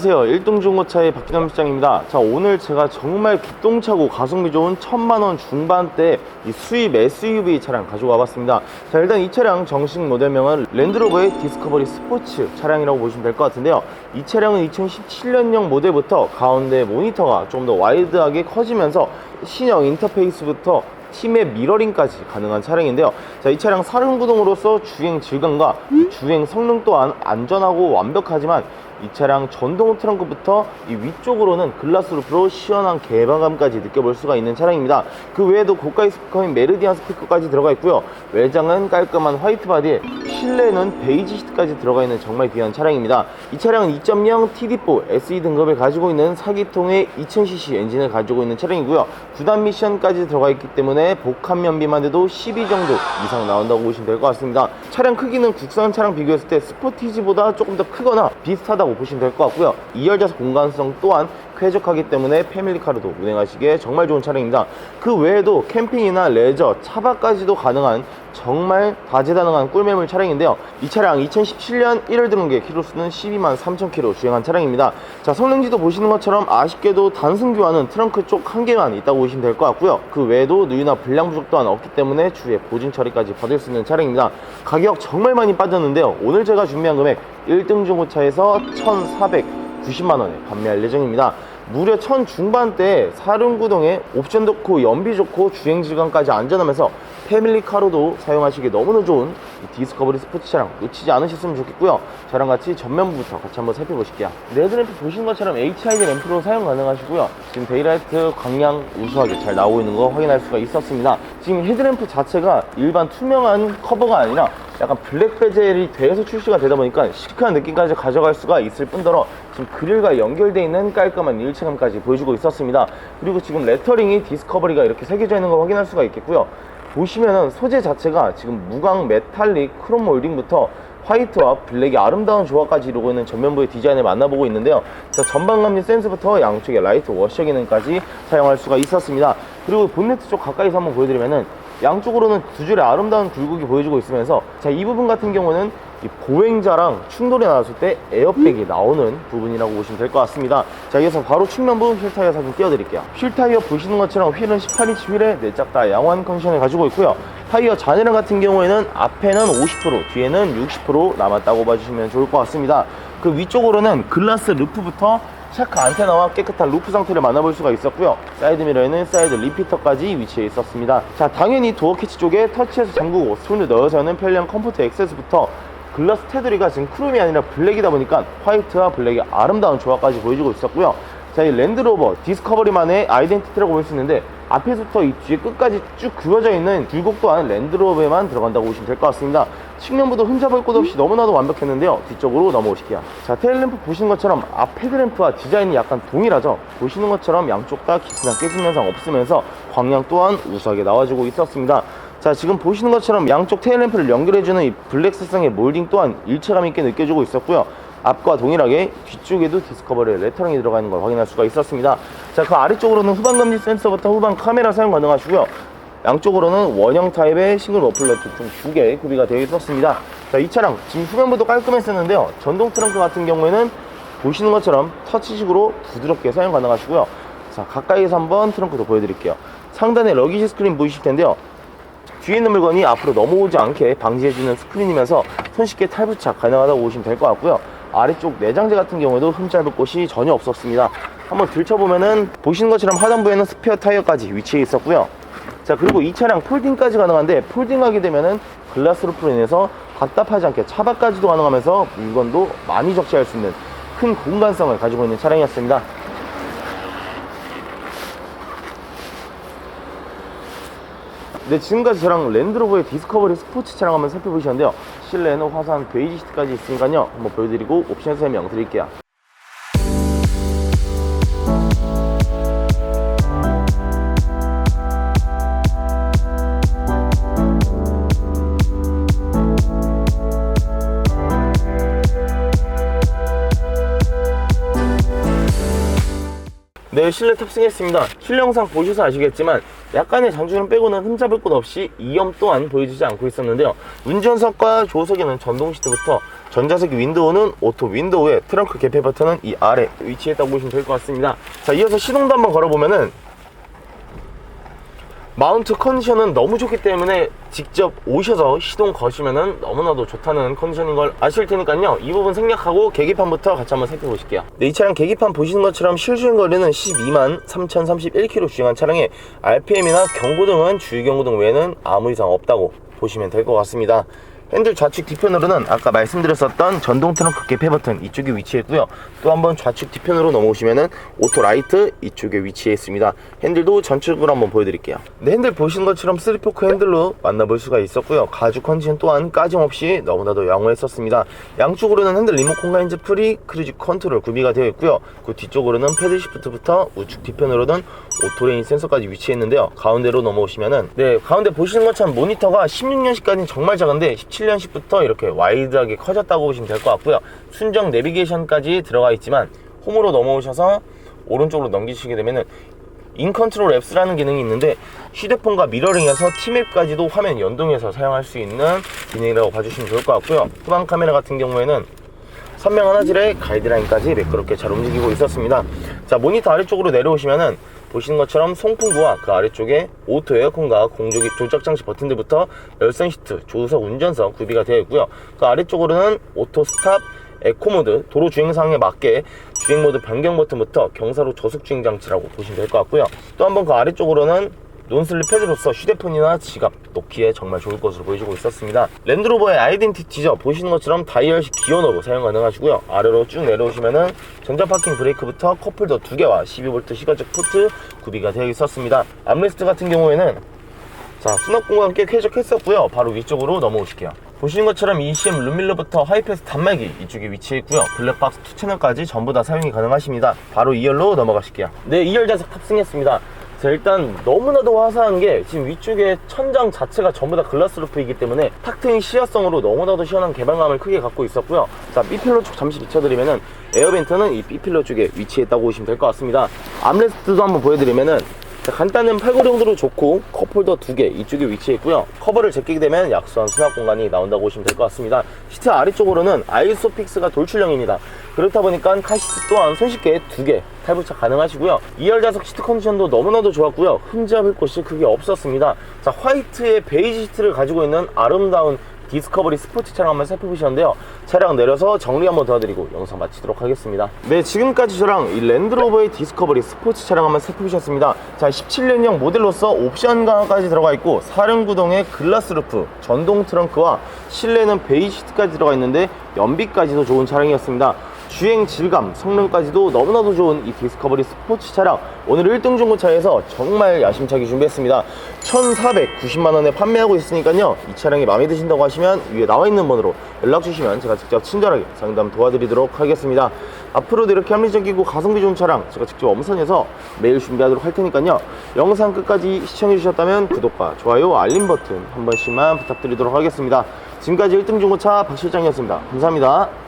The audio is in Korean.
안녕하세요. 일동중고차의 박기남 실장입니다. 자, 오늘 제가 정말 기똥차고 가성비 좋은 천만원 중반대 이 수입 SUV 차량 가지고 와봤습니다. 자, 일단 이 차량 정식 모델명은 랜드로버의 디스커버리 스포츠 차량이라고 보시면 될 것 같은데요. 이 차량은 2017년형 모델부터 가운데 모니터가 좀 더 와이드하게 커지면서 신형 인터페이스부터 팀의 미러링까지 가능한 차량인데요. 자, 이 차량 사륜구동으로서 주행 질감과 주행 성능 또한 안전하고 완벽하지만 이 차량 전동 트렁크부터 이 위쪽으로는 글라스 루프로 시원한 개방감까지 느껴볼 수가 있는 차량입니다. 그 외에도 고가의 스피커인 메르디안 스피커까지 들어가 있고요. 외장은 깔끔한 화이트 바디에 실내는 베이지 시트까지 들어가 있는 정말 귀한 차량입니다. 이 차량은 2.0 TD4 SE 등급을 가지고 있는 4기통의 2000cc 엔진을 가지고 있는 차량이고요. 9단 미션까지 들어가 있기 때문에 복합 연비만 해도 12 정도 이상 나온다고 보시면 될 것 같습니다. 차량 크기는 국산 차량 비교했을 때 스포티지보다 조금 더 크거나 비슷하다고 보시면 될 것 같고요. 2열 좌석 공간성 또한 쾌적하기 때문에 패밀리카로도 운행하시기에 정말 좋은 차량입니다. 그 외에도 캠핑이나 레저, 차박까지도 가능한 정말 다재다능한 꿀매물 차량인데요. 이 차량 2017년 1월 등록에 키로수는 12만 3천 킬로 주행한 차량입니다. 자, 성능지도 보시는 것처럼 아쉽게도 단순 교환은 트렁크 쪽 한 개만 있다고 보시면 될 것 같고요. 그 외에도 누유나 불량 부족 또한 없기 때문에 추후에 보증 처리까지 받을 수 있는 차량입니다. 가격 정말 많이 빠졌는데요. 오늘 제가 준비한 금액 1등 중고차에서 1,490만 원에 판매할 예정입니다. 무려 천 중반대 사륜구동에 옵션 좋고 연비 좋고 주행 질감까지 안전하면서 패밀리카로도 사용하시기 너무나 좋은 이 디스커버리 스포츠 차량 놓치지 않으셨으면 좋겠고요 저랑 같이 전면부부터 같이 한번 살펴보실게요 레드램프 보시는 것처럼 HID 램프로 사용 가능하시고요 지금 데이라이트 광량 우수하게 잘 나오고 있는 거 확인할 수가 있었습니다 지금 헤드램프 자체가 일반 투명한 커버가 아니라 약간 블랙 베젤이 돼서 출시가 되다 보니까 시크한 느낌까지 가져갈 수가 있을 뿐더러 지금 그릴과 연결되어 있는 깔끔한 일체감까지 보여주고 있었습니다. 그리고 지금 레터링이 디스커버리가 이렇게 새겨져 있는 걸 확인할 수가 있겠고요. 보시면은 소재 자체가 지금 무광 메탈릭 크롬 몰딩부터 화이트와 블랙의 아름다운 조화까지 이루고 있는 전면부의 디자인을 만나보고 있는데요. 자, 전방 감지 센스부터 양쪽에 라이트 워셔 기능까지 사용할 수가 있었습니다. 그리고 본네트 쪽 가까이서 한번 보여드리면은 양쪽으로는 두 줄의 아름다운 굴곡이 보여주고 있으면서 자, 이 부분 같은 경우는 이 보행자랑 충돌이 나왔을 때 에어백이 나오는 부분이라고 보시면 될 것 같습니다. 자, 여기서 바로 측면부 휠 타이어 사진 띄워드릴게요. 휠 타이어 보시는 것처럼 휠은 18인치 휠에 내짝 다 양호한 컨디션을 가지고 있고요. 타이어 잔해량 같은 경우에는 앞에는 50%, 뒤에는 60% 남았다고 봐주시면 좋을 것 같습니다. 그 위쪽으로는 글라스 루프부터 샤크 안테나와 깨끗한 루프 상태를 만나볼 수가 있었고요. 사이드 미러에는 사이드 리피터까지 위치해 있었습니다. 자, 당연히 도어 캐치 쪽에 터치해서 잠그고 손을 넣어서 여는 편리한 컴포트 액세스부터 글라스 테두리가 지금 크롬이 아니라 블랙이다 보니까 화이트와 블랙의 아름다운 조화까지 보여주고 있었고요. 자, 이 랜드로버 디스커버리만의 아이덴티티라고 볼 수 있는데 앞에서부터 이 뒤에 끝까지 쭉 그어져 있는 굴곡 또한 랜드로버에만 들어간다고 보시면 될 것 같습니다. 측면부도 흠잡을 곳 없이 너무나도 완벽했는데요. 뒤쪽으로 넘어오실게요. 자, 테일램프 보시는 것처럼 앞 헤드램프와 디자인이 약간 동일하죠. 보시는 것처럼 양쪽 다 기스나 깨진 현상 없으면서 광량 또한 우수하게 나와주고 있었습니다. 자 지금 보시는 것처럼 양쪽 테일램프를 연결해주는 이 블랙 색상의 몰딩 또한 일체감 있게 느껴지고 있었고요 앞과 동일하게 뒤쪽에도 디스커버리 레터링이 들어가 있는 걸 확인할 수가 있었습니다 자 그 아래쪽으로는 후방 감지 센서부터 후방 카메라 사용 가능하시고요 양쪽으로는 원형 타입의 싱글 머플러 총두 개 구비가 되어 있었습니다 자 이 차량 지금 후면부도 깔끔했었는데요 전동 트렁크 같은 경우에는 보시는 것처럼 터치식으로 부드럽게 사용 가능하시고요 자 가까이서 한번 트렁크도 보여드릴게요 상단에 러기지 스크린 보이실 텐데요 뒤에 있는 물건이 앞으로 넘어오지 않게 방지해주는 스크린이면서 손쉽게 탈부착 가능하다고 보시면 될 것 같고요. 아래쪽 내장재 같은 경우에도 흠잡을 곳이 전혀 없었습니다. 한번 들춰보면은 보시는 것처럼 하단부에는 스페어 타이어까지 위치해 있었고요. 자 그리고 이 차량 폴딩까지 가능한데 폴딩하게 되면은 글라스 루프로 인해서 답답하지 않게 차박까지도 가능하면서 물건도 많이 적재할 수 있는 큰 공간성을 가지고 있는 차량이었습니다. 네, 지금까지 저랑 랜드로버의 디스커버리 스포츠 차량 한번 살펴보셨는데요. 실내에는 화사한 베이지 시트까지 있으니까요. 한번 보여드리고 옵션 설명 드릴게요. 네, 실내 탑승했습니다. 실내 영상 보셔서 아시겠지만 약간의 장주름 빼고는 흠잡을 곳 없이 이염 또한 보여주지 않고 있었는데요. 운전석과 조석에는 전동 시트부터 전자석 윈도우는 오토 윈도우에 트렁크 개폐 버튼은 이 아래 위치했다고 보시면 될 것 같습니다. 자, 이어서 시동도 한번 걸어보면은 마운트 컨디션은 너무 좋기 때문에 직접 오셔서 시동 거시면은 너무나도 좋다는 컨디션인 걸 아실 테니까요. 이 부분 생략하고 계기판부터 같이 한번 살펴보실게요. 네, 이 차량 계기판 보시는 것처럼 실주행 거리는 12만 3031km 주행한 차량에 RPM이나 경고등은 주의 경고등 외에는 아무 이상 없다고 보시면 될 것 같습니다. 핸들 좌측 뒤편으로는 아까 말씀드렸었던 전동 트렁크 개폐 버튼 이쪽에 위치했고요. 또 한번 좌측 뒤편으로 넘어오시면은 오토 라이트 이쪽에 위치해 있습니다. 핸들도 전측으로 한번 보여드릴게요. 네, 핸들 보시는 것처럼 3포크 핸들로 만나볼 수가 있었고요. 가죽 컨디션 또한 까짐없이 너무나도 양호했었습니다. 양쪽으로는 핸들 리모컨 가인즈 프리 크루즈 컨트롤 구비가 되어 있고요. 그 뒤쪽으로는 패드 시프트부터 우측 뒤편으로는 오토레인 센서까지 위치했는데요. 가운데로 넘어오시면은 네 가운데 보시는 것처럼 모니터가 16년식까지는 정말 작은데 17 년식부터 이렇게 와이드하게 커졌다고 보시면 될 것 같고요. 순정 내비게이션까지 들어가 있지만 홈으로 넘어오셔서 오른쪽으로 넘기시게 되면은 인컨트롤 앱스라는 기능이 있는데 휴대폰과 미러링해서 티맵까지도 화면 연동해서 사용할 수 있는 기능이라고 봐주시면 좋을 것 같고요. 후방 카메라 같은 경우에는 선명한 화질의 가이드라인까지 매끄럽게 잘 움직이고 있었습니다. 자, 모니터 아래쪽으로 내려오시면은 보시는 것처럼 송풍구와 그 아래쪽에 오토 에어컨과 공조기 조작 장치 버튼들부터 열선 시트, 조수석, 운전석 구비가 되어 있고요. 그 아래쪽으로는 오토 스탑, 에코 모드, 도로 주행 상황에 맞게 주행 모드 변경 버튼부터 경사로 저속 주행 장치라고 보시면 될 것 같고요. 또 한번 그 아래쪽으로는 논슬립 패드로서 휴대폰이나 지갑 놓기에 정말 좋을 것으로 보여지고 있었습니다. 랜드로버의 아이덴티티죠. 보시는 것처럼 다이얼식 기어 노브 사용 가능하시고요. 아래로 쭉 내려오시면은 전자 파킹 브레이크부터 컵홀더 두 개와 12V 시가적 포트 구비가 되어 있었습니다. 암레스트 같은 경우에는 자 수납 공간 꽤 쾌적했었고요. 바로 위쪽으로 넘어오실게요. 보시는 것처럼 ECM 룸밀러부터 하이패스 단말기 이쪽에 위치해 있고요. 블랙박스 2 채널까지 전부 다 사용이 가능하십니다. 바로 2열로 넘어가실게요. 네, 2열 좌석 탑승했습니다. 자, 일단 너무나도 화사한 게 지금 위쪽에 천장 자체가 전부 다 글라스 루프이기 때문에 탁 트인 시야성으로 너무나도 시원한 개방감을 크게 갖고 있었고요. 자, B필러 쪽 잠시 비춰드리면은 에어벤트는 이 B필러 쪽에 위치했다고 보시면 될 것 같습니다. 암레스트도 한번 보여드리면은 자, 간단한 팔고 정도로 좋고 컵홀더 두 개 이쪽에 위치했고요. 커버를 제끼게 되면 약수한 수납 공간이 나온다고 보시면 될 것 같습니다. 시트 아래쪽으로는 아이소픽스가 돌출형입니다. 그렇다 보니까 카시트 또한 손쉽게 두 개 탈부착 가능하시고요. 2열 좌석 시트 컨디션도 너무나도 좋았고요. 흠잡을 곳이 크게 없었습니다. 자, 화이트의 베이지 시트를 가지고 있는 아름다운 디스커버리 스포츠 차량 한번 살펴보셨는데요. 차량 내려서 정리 한번 도와드리고 영상 마치도록 하겠습니다. 네, 지금까지 저랑 이 랜드로버의 디스커버리 스포츠 차량 한번 살펴보셨습니다. 자, 17년형 모델로서 옵션 강화까지 들어가 있고 사륜구동의 글라스 루프, 전동 트렁크와 실내는 베이지 시트까지 들어가 있는데 연비까지도 좋은 차량이었습니다. 주행 질감, 성능까지도 너무나도 좋은 이 디스커버리 스포츠 차량. 오늘 1등 중고차에서 정말 야심차게 준비했습니다. 1490만원에 판매하고 있으니까요. 이 차량이 마음에 드신다고 하시면 위에 나와 있는 번호로 연락 주시면 제가 직접 친절하게 상담 도와드리도록 하겠습니다. 앞으로도 이렇게 합리적이고 가성비 좋은 차량 제가 직접 엄선해서 매일 준비하도록 할 테니까요. 영상 끝까지 시청해 주셨다면 구독과 좋아요 알림 버튼 한 번씩만 부탁드리도록 하겠습니다. 지금까지 1등 중고차 박 실장이었습니다. 감사합니다